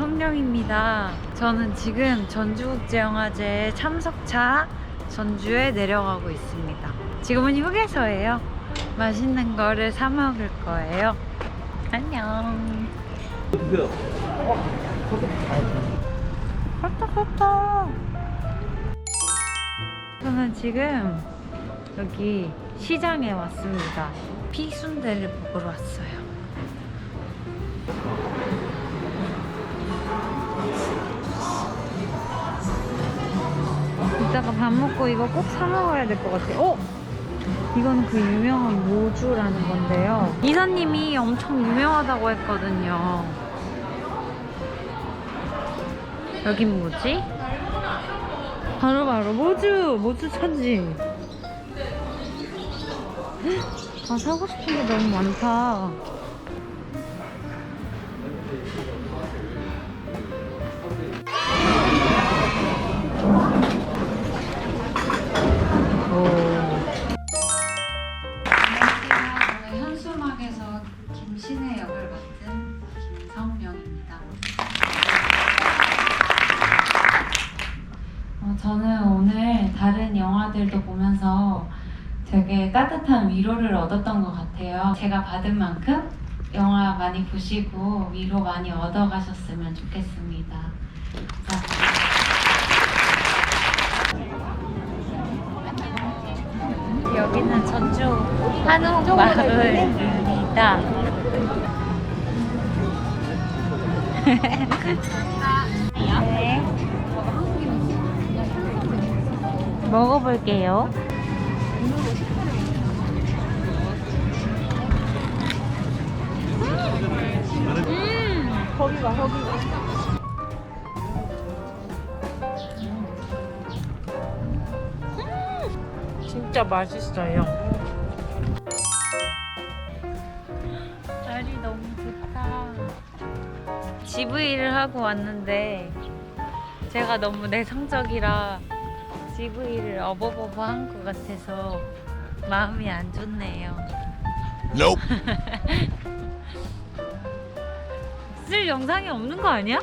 김성명입니다. 저는 지금 전주국제영화제 참석차 전주에 내려가고 있습니다. 지금은 휴게소예요. 맛있는 거를 사 먹을 거예요. 안녕. 헛떡헛떡. 저는 지금 여기 시장에 왔습니다. 피순대를 먹으러 왔어요. 이따가 밥 먹고 이거 꼭 사 먹어야 될 것 같아요. 어? 이거는 그 유명한 모주라는 건데요. 이사님이 엄청 유명하다고 했거든요. 여긴 뭐지? 바로 바로 모주 모주 천지. 아 사고 싶은 게 너무 많다. 현수막에서 김신혜 역을 맡은 김성명입니다. 어, 저는 오늘 다른 영화들도 보면서 되게 따뜻한 위로를 얻었던 것 같아요. 제가 받은 만큼 영화 많이 보시고 위로 많이 얻어가셨으면 좋겠습니다. 감사합니다. 한옥 마을입니다. 네. 먹어볼게요. 음, 거기 가 거기 가 진짜 맛있어요 GV를 하고 왔는데 제가 너무 내성적이라 GV를 어버버버 한 것 같아서 마음이 안 좋네요. Nope. 쓸 영상이 없는 거 아니야?